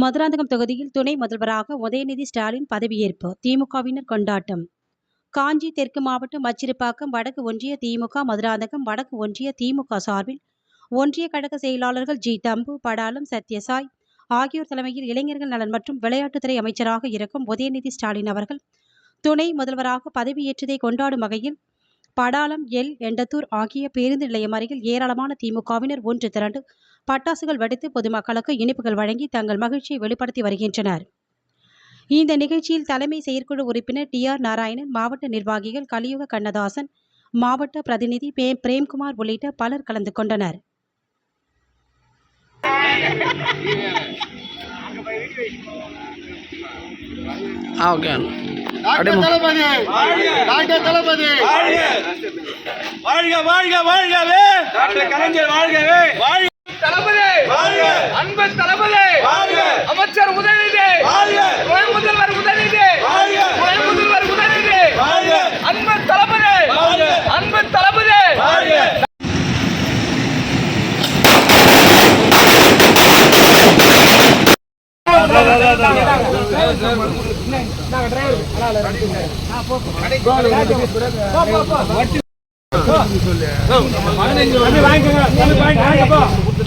மதுராந்தகம் தொகுதியில் துணை முதல்வராக உதயநிதி ஸ்டாலின் பதவியேற்பு திமுகவினர் கொண்டாட்டம். காஞ்சி தெற்கு மாவட்டம் மச்சிறுப்பாக்கம் வடக்கு ஒன்றிய திமுக மதுராந்தகம் வடக்கு ஒன்றிய திமுக சார்பில் ஒன்றிய கழக செயலாளர்கள் ஜி. தம்பு படாலம் சத்யசாய் ஆகியோர் தலைமையில் இளைஞர்கள் நலன் மற்றும் விளையாட்டுத்துறை அமைச்சராக இருக்கும் உதயநிதி ஸ்டாலின் அவர்கள் துணை முதல்வராக பதவியேற்றதை கொண்டாடும் வகையில் படாலம் எல் எண்டத்தூர் ஆகிய பேருந்து நிலையம் அருகில் ஏராளமான திமுகவினர் ஒன்று திரண்டு பட்டாசுகள் வெடித்து பொதுமக்களுக்கு இனிப்புகள் வழங்கி தங்கள் மகிழ்ச்சியை வெளிப்படுத்தி வருகின்றனர். இந்த நிகழ்ச்சியில் தலைமை செயற்குழு உறுப்பினர் டி ஆர் நாராயணன் மாவட்ட நிர்வாகிகள் கலியுக கண்ணதாசன் மாவட்ட பிரதிநிதி பே பிரேம்குமார் உள்ளிட்ட பலர் கலந்து கொண்டனர். வாழ்க வாழ்க வாழ்கவே கலைஞர் வாழ்கவே வாழ்க தளபதி அன்பு தளபதி அமைச்சர் உதயநிதி துணை முதல்வர் உதயநிதி துணை முதல்வர் உதயநிதி வாழ்க அன்பு தளபதி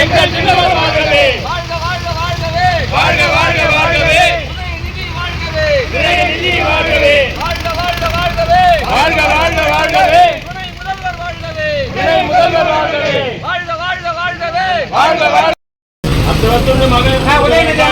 எங்கள் சின்னவர் வாழ்கவே வாழ்க வாழ்க வாழ்கவே. வாழ்க வாழ்க வாழ்கவே. உதயநிதி வாழ்கவே வாழ்க வாழ்க வாழ்கவே வாழ்க வாழ்க வாழ்கவே துணை முதல்வர் வாழ்கவே துணை முதல்வர் வாழ்கவே வாழ்க வாழ்க வாழ்கவே வாழ்க வாழ்க அப்போ மகன் உதயநிதி